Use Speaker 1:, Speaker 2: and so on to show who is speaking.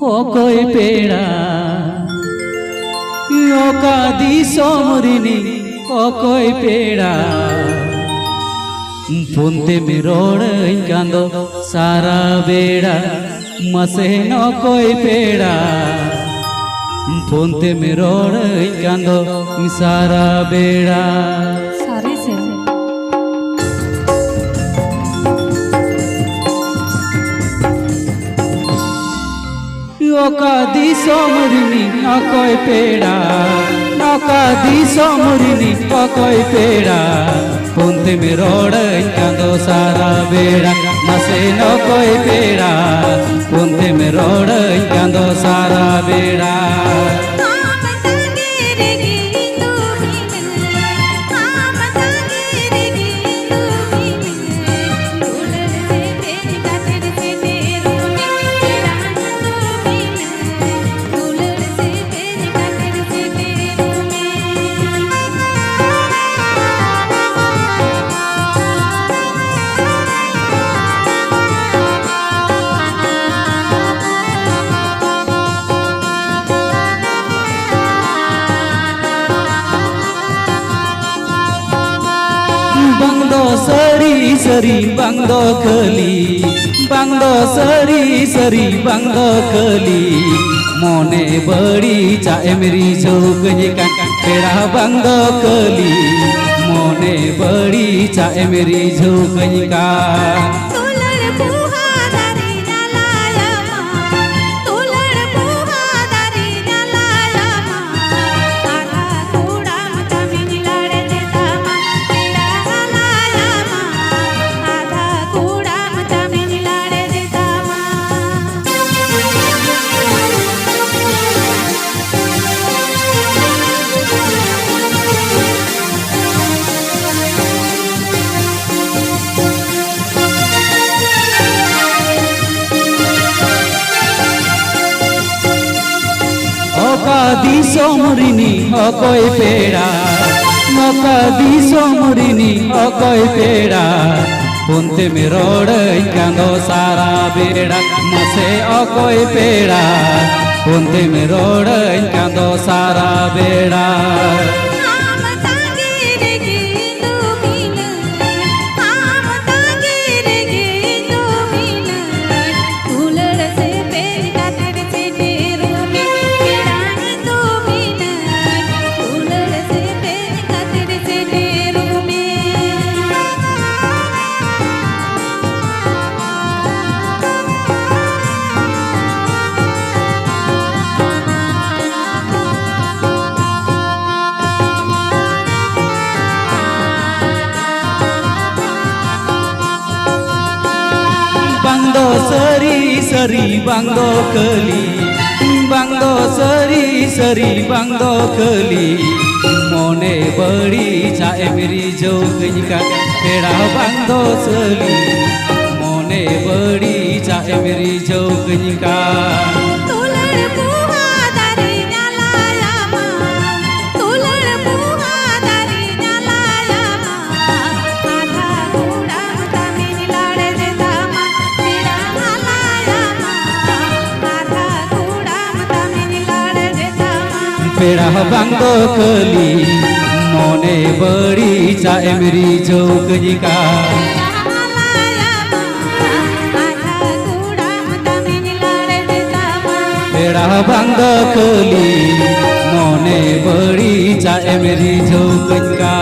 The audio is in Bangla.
Speaker 1: অকই পেড়া। অকাদি সমরিনি অকই পেড়া। পুন্তে মিরোড় কান্দ সারা বেড়া মসে নকই পেড়া। পুন্তে মিরোড় কান্দ সারা বেড়া। অকাদি সমরিনি অকই পেড়া। অকাদি সমরিনি অকই পেড়া। পুন্তে মিরোড় কান্দ সারা বেড়া, মাসে নকয় পেড়া। পুন্তে মিরোড় কান্দ সারা বেড়া। সরি সরি বাংদো কলি বাংদো সরি সরি বাংদো কলি। মনে বড়ি চায় মেরি চৌকনি কান তেরা বাংদো কলি। মনে বড়ি চায় মেরি চৌকনি কান। অকাদি সমরিনি, অকয় পেড়া। অকাদি সমরিনি, অকয় পেড়া। পুন্তে মেরোড় কাঁদো সারা বেড়া, মাসে অকয় পেড়া। পুন্তে মেরোড় কাঁদো সারা বেড়া। বাংদো সরি সরি বাংদো কলি বাংদো সরি সরি বাংদো কলি। মনে বড়ি চায় মেরি যৌগনিকা তেরা বাংদো সলি। মনে বড়ি চায় মেরি যৌগনিকা পেড়া বাংদো কলি, মনে বড়ি চায় মেরি যৌগনিকা পেড়া বাংদো কলি, মনে বড়ি চায় মেরি যৌগনিকা